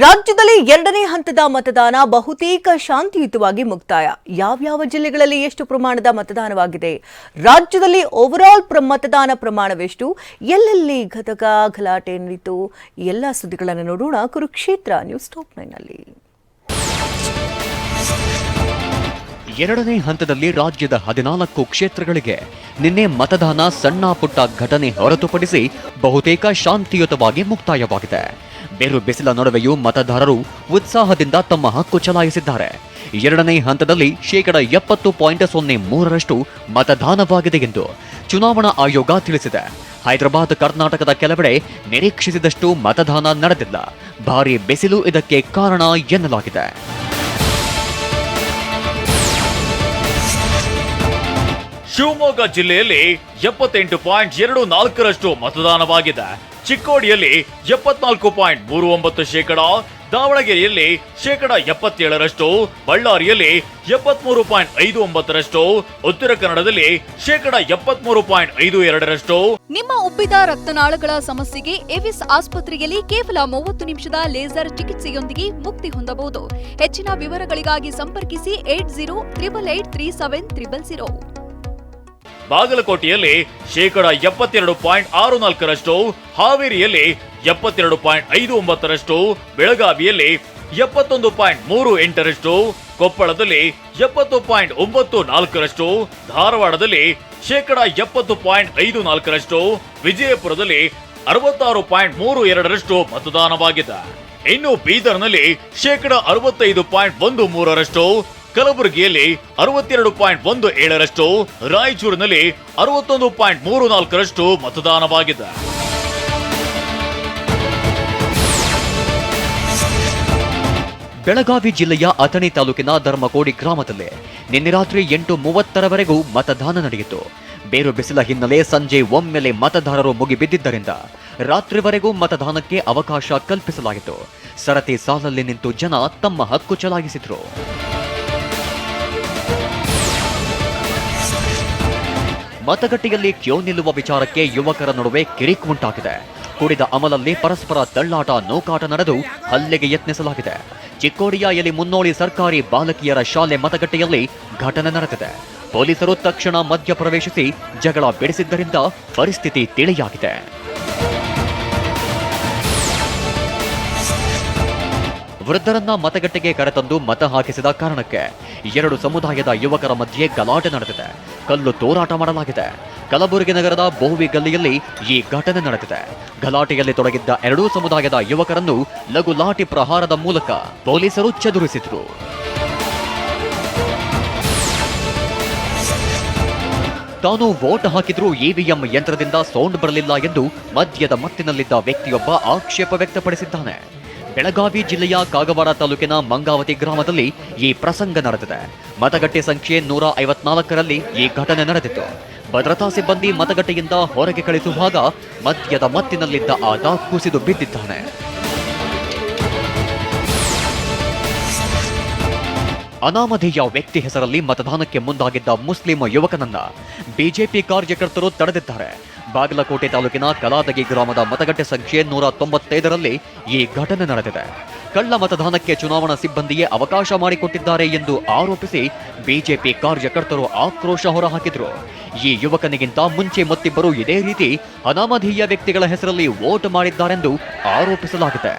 ರಾಜ್ಯದಲ್ಲಿ ಎರಡನೇ ಹಂತದ ಮತದಾನ ಬಹುತೇಕ ಶಾಂತಿಯುತವಾಗಿ ಮುಕ್ತಾಯ. ಯಾವ್ಯಾವ ಜಿಲ್ಲೆಗಳಲ್ಲಿ ಎಷ್ಟು ಪ್ರಮಾಣದ ಮತದಾನವಾಗಿದೆ? ರಾಜ್ಯದಲ್ಲಿ ಓವರಾಲ್ ಪ್ರ ಮತದಾನ ಪ್ರಮಾಣವೆಷ್ಟು? ಎಲ್ಲೆಲ್ಲಿ ಘತಕ ಗಲಾಟೆ ನಡೆಯಿತು ಎಲ್ಲ ಸುದ್ದಿಗಳನ್ನು ನೋಡೋಣ ಕುರುಕ್ಷೇತ್ರ ನ್ಯೂಸ್ ಟಾಪ್ ನೈನ್ನಲ್ಲಿ ಎರಡನೇ ಹಂತದಲ್ಲಿ ರಾಜ್ಯದ ಹದಿನಾಲ್ಕು ಕ್ಷೇತ್ರಗಳಿಗೆ ನಿನ್ನೆ ಮತದಾನ ಸಣ್ಣ ಪುಟ್ಟ ಘಟನೆ ಹೊರತುಪಡಿಸಿ ಬಹುತೇಕ ಶಾಂತಿಯುತವಾಗಿ ಮುಕ್ತಾಯವಾಗಿದೆ. ಬೇರು ಬಿಸಿಲ ನಡುವೆಯೂ ಮತದಾರರು ಉತ್ಸಾಹದಿಂದ ತಮ್ಮ ಹಕ್ಕು ಚಲಾಯಿಸಿದ್ದಾರೆ. ಎರಡನೇ ಹಂತದಲ್ಲಿ ಶೇಕಡ ಎಪ್ಪತ್ತು ಪಾಯಿಂಟ್ ಸೊನ್ನೆ ಮೂರರಷ್ಟು ಮತದಾನವಾಗಿದೆ ಎಂದು ಚುನಾವಣಾ ಆಯೋಗ ತಿಳಿಸಿದೆ. ಹೈದರಾಬಾದ್, ಕರ್ನಾಟಕದ ಕೆಲವೆಡೆ ನಿರೀಕ್ಷಿಸಿದಷ್ಟು ಮತದಾನ ನಡೆದಿಲ್ಲ. ಭಾರೀ ಬಿಸಿಲು ಇದಕ್ಕೆ ಕಾರಣ ಎನ್ನಲಾಗಿದೆ. ಶಿವಮೊಗ್ಗ ಜಿಲ್ಲೆಯಲ್ಲಿ ಎಪ್ಪತ್ತೆಂಟು ಪಾಯಿಂಟ್ ಎರಡು ನಾಲ್ಕರಷ್ಟು ಮತದಾನವಾಗಿದೆ. ಚಿಕ್ಕೋಡಿಯಲ್ಲಿ ಎಪ್ಪತ್ನಾಲ್ಕು ಪಾಯಿಂಟ್ ಮೂರು ಒಂಬತ್ತು ಶೇಕಡ, ದಾವಣಗೆರೆಯಲ್ಲಿ ಶೇಕಡ ಎಪ್ಪತ್ತೇಳರಷ್ಟು, ಬಳ್ಳಾರಿಯಲ್ಲಿ ಎಪ್ಪತ್ಮೂರು ಪಾಯಿಂಟ್ ಐದು ಒಂಬತ್ತರಷ್ಟು, ಉತ್ತರ ಕನ್ನಡದಲ್ಲಿ ಶೇಕಡ ಎಪ್ಪತ್ಮೂರು ಪಾಯಿಂಟ್ ಐದು ಎರಡರಷ್ಟು. ನಿಮ್ಮ ಉಬ್ಬಿದ ರಕ್ತನಾಳಗಳ ಸಮಸ್ಯೆಗೆ ಎವಿಸ್ ಆಸ್ಪತ್ರೆಯಲ್ಲಿ ಕೇವಲ ಮೂವತ್ತು ನಿಮಿಷದ ಲೇಸರ್ ಚಿಕಿತ್ಸೆಯೊಂದಿಗೆ ಮುಕ್ತಿ ಹೊಂದಬಹುದು. ಹೆಚ್ಚಿನ ವಿವರಗಳಿಗಾಗಿ ಸಂಪರ್ಕಿಸಿ eight zero triple eight three seven triple zero. ಬಾಗಲಕೋಟೆಯಲ್ಲಿ ಶೇಕಡ ಎಪ್ಪತ್ತೆರಡು ಪಾಯಿಂಟ್ ಆರು ನಾಲ್ಕರಷ್ಟು, ಹಾವೇರಿಯಲ್ಲಿ ಎಪ್ಪತ್ತೆರಡು ಪಾಯಿಂಟ್ ಐದು ಒಂಬತ್ತರಷ್ಟು, ಬೆಳಗಾವಿಯಲ್ಲಿ ಎಪ್ಪತ್ತೊಂದು ಪಾಯಿಂಟ್ ಮೂರು ಎಂಟರಷ್ಟು, ಕೊಪ್ಪಳದಲ್ಲಿ ಎಪ್ಪತ್ತು ಪಾಯಿಂಟ್ ಒಂಬತ್ತು ನಾಲ್ಕರಷ್ಟು, ಧಾರವಾಡದಲ್ಲಿ ಶೇಕಡ ಎಪ್ಪತ್ತು ಪಾಯಿಂಟ್ ಐದು ನಾಲ್ಕರಷ್ಟು, ವಿಜಯಪುರದಲ್ಲಿ ಅರವತ್ತಾರು ಪಾಯಿಂಟ್ ಮೂರು ಎರಡರಷ್ಟು ಮತದಾನವಾಗಿದೆ. ಇನ್ನು ಬೀದರ್ನಲ್ಲಿ ಶೇಕಡ ಅರವತ್ತೈದು ಪಾಯಿಂಟ್ ಒಂದು ಮೂರರಷ್ಟು ಕಲಬುರಗಿಯಲ್ಲಿ ಅರವತ್ತೆರಡು ಪಾಯಿಂಟ್ ಒಂದು ಏಳರಷ್ಟು, ರಾಯಚೂರಿನಲ್ಲಿ ಅರವತ್ತೊಂದು ಪಾಯಿಂಟ್ ಮೂರು ನಾಲ್ಕರಷ್ಟು ಮತದಾನವಾಗಿದೆ. ಬೆಳಗಾವಿ ಜಿಲ್ಲೆಯ ಅಥಣಿ ತಾಲೂಕಿನ ಧರ್ಮಕೋಡಿ ಗ್ರಾಮದಲ್ಲಿ ನಿನ್ನೆ ರಾತ್ರಿ ಎಂಟು ಮೂವತ್ತರವರೆಗೂ ಮತದಾನ ನಡೆಯಿತು. ಬೇರು ಬಿಸಿಲ ಹಿನ್ನೆಲೆ ಸಂಜೆ ಒಮ್ಮೆಲೆ ಮತದಾರರು ಮುಗಿಬಿದ್ದಿದ್ದರಿಂದ ರಾತ್ರಿವರೆಗೂ ಮತದಾನಕ್ಕೆ ಅವಕಾಶ ಕಲ್ಪಿಸಲಾಯಿತು. ಸರತಿ ಸಾಲಲ್ಲಿ ನಿಂತು ಜನ ತಮ್ಮ ಹಕ್ಕು ಚಲಾಯಿಸಿದ್ರು. ಮತಗಟ್ಟೆಯಲ್ಲಿ ಕ್ಯೂ ನಿಲ್ಲುವ ವಿಚಾರಕ್ಕೆ ಯುವಕರ ನಡುವೆ ಕಿರಿಕ್ ಉಂಟಾಗಿದೆ. ಕುಡಿದ ಅಮಲಲ್ಲಿ ಪರಸ್ಪರ ತಳ್ಳಾಟ, ನೌಕಾಟ ನಡೆದು ಹಲ್ಲೆಗೆ ಯತ್ನಿಸಲಾಗಿದೆ. ಚಿಕ್ಕೋಡಿಯ ಎಲಿ ಮುನ್ನೋಳಿ ಸರ್ಕಾರಿ ಬಾಲಕಿಯರ ಶಾಲೆ ಮತಗಟ್ಟೆಯಲ್ಲಿ ಘಟನೆ ನಡೆದಿದೆ. ಪೊಲೀಸರು ತಕ್ಷಣ ಮಧ್ಯ ಪ್ರವೇಶಿಸಿ ಜಗಳ ಬಿಡಿಸಿದ್ದರಿಂದ ಪರಿಸ್ಥಿತಿ ತಿಳಿಯಾಗಿದೆ. ವೃದ್ಧರನ್ನ ಮತಗಟ್ಟೆಗೆ ಕರೆತಂದು ಮತ ಹಾಕಿಸಿದ ಕಾರಣಕ್ಕೆ ಎರಡು ಸಮುದಾಯದ ಯುವಕರ ಮಧ್ಯೆ ಗಲಾಟೆ ನಡೆದಿದೆ. ಕಲ್ಲು ತೋರಾಟ ಮಾಡಲಾಗಿದೆ. ಕಲಬುರಗಿ ನಗರದ ಬಹುವಿ ಗಲ್ಲಿಯಲ್ಲಿ ಈ ಘಟನೆ ನಡೆದಿದೆ. ಗಲಾಟೆಯಲ್ಲಿ ತೊಡಗಿದ್ದ ಎರಡೂ ಸಮುದಾಯದ ಯುವಕರನ್ನು ಲಘು ಲಾಠಿ ಪ್ರಹಾರದ ಮೂಲಕ ಪೊಲೀಸರು ಚದುರಿಸಿದರು. ತಾನು ವೋಟ್ ಹಾಕಿದ್ರೂ ಇವಿಎಂ ಯಂತ್ರದಿಂದ ಸೌಂಡ್ ಬರಲಿಲ್ಲ ಎಂದು ಮದ್ಯದ ಮತ್ತಿನಲ್ಲಿದ್ದ ವ್ಯಕ್ತಿಯೊಬ್ಬ ಆಕ್ಷೇಪ ವ್ಯಕ್ತಪಡಿಸಿದ್ದಾನೆ. ಬೆಳಗಾವಿ ಜಿಲ್ಲೆಯ ಕಾಗವಾಡ ತಾಲೂಕಿನ ಮಂಗಾವತಿ ಗ್ರಾಮದಲ್ಲಿ ಈ ಪ್ರಸಂಗ ನಡೆದಿದೆ. ಮತಗಟ್ಟೆ ಸಂಖ್ಯೆ ನೂರ ಐವತ್ನಾಲ್ಕರಲ್ಲಿ ಈ ಘಟನೆ ನಡೆದಿತ್ತು. ಭದ್ರತಾ ಸಿಬ್ಬಂದಿ ಮತಗಟ್ಟೆಯಿಂದ ಹೊರಗೆ ಕಳಿಸುವಾಗ ಮದ್ಯದ ಮತ್ತಿನಲ್ಲಿದ್ದ ಆತ ಕುಸಿದು ಬಿದ್ದಿದ್ದಾನೆ. ಅನಾಮಧೇಯ ವ್ಯಕ್ತಿ ಹೆಸರಲ್ಲಿ ಮತದಾನಕ್ಕೆ ಮುಂದಾಗಿದ್ದ ಮುಸ್ಲಿಂ ಯುವಕನನ್ನ ಬಿಜೆಪಿ ಕಾರ್ಯಕರ್ತರು ತಡೆದಿದ್ದಾರೆ. ಬಾಗಲಕೋಟೆ ತಾಲೂಕಿನ ಕಲಾದಗಿ ಗ್ರಾಮದ ಮತಗಟ್ಟೆ ಸಂಖ್ಯೆ ನೂರ ತೊಂಬತ್ತೈದರಲ್ಲಿ ಈ ಘಟನೆ ನಡೆದಿದೆ. ಕಳ್ಳ ಮತದಾನಕ್ಕೆ ಚುನಾವಣಾ ಸಿಬ್ಬಂದಿಯೇ ಅವಕಾಶ ಮಾಡಿಕೊಟ್ಟಿದ್ದಾರೆ ಎಂದು ಆರೋಪಿಸಿ ಬಿಜೆಪಿ ಕಾರ್ಯಕರ್ತರು ಆಕ್ರೋಶ ಹೊರಹಾಕಿದ್ರು. ಈ ಯುವಕನಿಗಿಂತ ಮುಂಚೆ ಮತ್ತಿಬ್ಬರು ಇದೇ ರೀತಿ ಅನಾಮಧೇಯ ವ್ಯಕ್ತಿಗಳ ಹೆಸರಲ್ಲಿ ವೋಟ್ ಮಾಡಿದ್ದಾರೆಂದು ಆರೋಪಿಸಲಾಗಿದೆ.